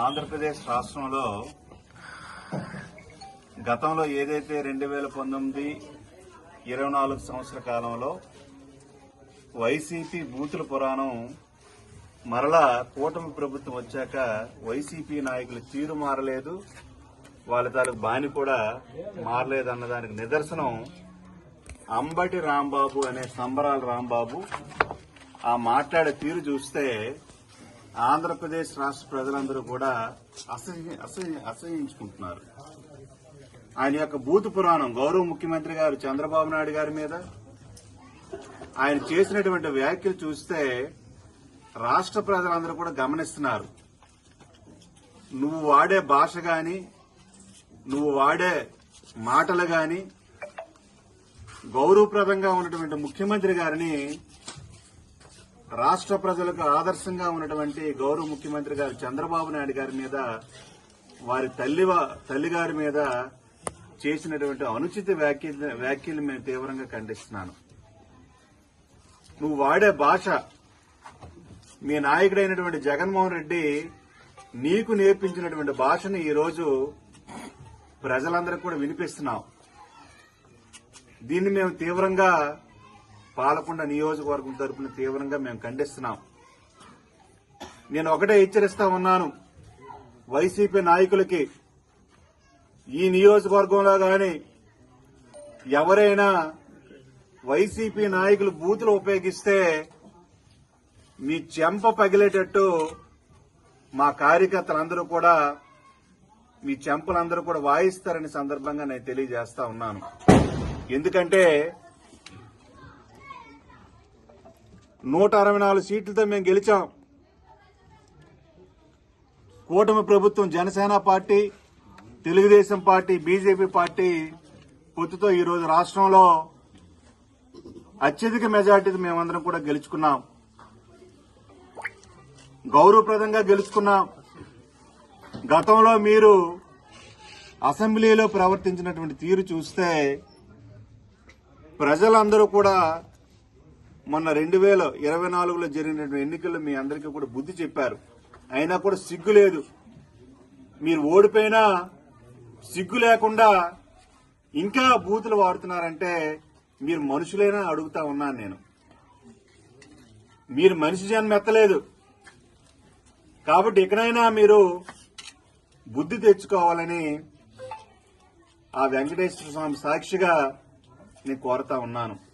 ఆంధ్రప్రదేశ్ రాష్ట్రంలో గతంలో ఏదైతే రెండు వేల పంతొమ్మిది ఇరవై నాలుగు సంవత్సర కాలంలో వైసీపీ బూతుల పురాణం మరలా కూటమి ప్రభుత్వం వచ్చాక వైసీపీ నాయకులు తీరు మారలేదు వాళ్ళ తాలూకు బాని కూడా మారలేదు అన్నదానికి నిదర్శనం అంబటి రాంబాబు అనే సంబరాల రాంబాబు ఆ మాట్లాడే తీరు చూస్తే ఆంధ్రప్రదేశ్ రాష్ట్ర ప్రజలందరూ కూడా అసహించుకుంటున్నారు. అసహ్యించుకుంటున్నారు ఆయన యొక్క బూతు పురాణం గౌరవ ముఖ్యమంత్రి గారు చంద్రబాబు నాయుడు గారి మీద ఆయన చేసినటువంటి వ్యాఖ్యలు చూస్తే రాష్ట్ర ప్రజలందరూ కూడా గమనిస్తున్నారు. నువ్వు వాడే భాష గాని నువ్వు వాడే మాటలు గాని గౌరవప్రదంగా ఉన్నటువంటి ముఖ్యమంత్రి గారిని రాష్ట్ర ప్రజలకు ఆదర్శంగా ఉన్నటువంటి గౌరవ ముఖ్యమంత్రి గారు చంద్రబాబు నాయుడు గారి మీద వారి తల్లి తల్లిగారి మీద చేసినటువంటి అనుచిత వ్యాఖ్య వ్యాఖ్యలు మేము తీవ్రంగా ఖండిస్తున్నాను. నువ్వు వాడే భాష మీ నాయకుడైనటువంటి జగన్మోహన్ రెడ్డి నీకు నేర్పించినటువంటి భాషను ఈరోజు ప్రజలందరికీ కూడా వినిపిస్తున్నావు. దీన్ని మేము తీవ్రంగా పాలకొండ నియోజకవర్గం తరపున తీవ్రంగా మేము ఖండిస్తున్నాం. నేను ఒకటే హెచ్చరిస్తా ఉన్నాను. వైసీపీ నాయకులకి ఈ నియోజకవర్గంలో గాని ఎవరైనా వైసీపీ నాయకులు బూతులు ఉపయోగిస్తే మీ చెంప పగిలేటట్టు మా కార్యకర్తలందరూ కూడా మీ చెంపలందరూ కూడా వాయిస్తారని సందర్భంగా నేను తెలియజేస్తా ఉన్నాను. ఎందుకంటే నూట అరవై నాలుగు సీట్లతో మేము గెలిచాం. కూటమి ప్రభుత్వం Janasena party Telugu Desam party BJP party పొత్తుతో ఈరోజు రాష్ట్రంలో అత్యధిక మెజార్టీతో మేమందరం కూడా గెలుచుకున్నాం. గౌరవప్రదంగా గెలుచుకున్నాం. గతంలో మీరు అసెంబ్లీలో ప్రవర్తించినటువంటి తీరు చూస్తే ప్రజలందరూ కూడా మొన్న రెండు వేల ఇరవై నాలుగులో జరిగినటువంటి ఎన్నికల్లో మీ అందరికీ కూడా బుద్ధి చెప్పారు. అయినా కూడా సిగ్గు లేదు. మీరు ఓడిపోయినా సిగ్గు లేకుండా ఇంకా బూతులు వాడుతున్నారంటే మీరు మనుషులైనా అడుగుతా ఉన్నాను నేను. మీరు మనిషి జన్మ ఎత్తలేదు. కాబట్టి ఇకనైనా మీరు బుద్ధి తెచ్చుకోవాలని ఆ వెంకటేశ్వర స్వామి సాక్షిగా నేను కోరుతా ఉన్నాను.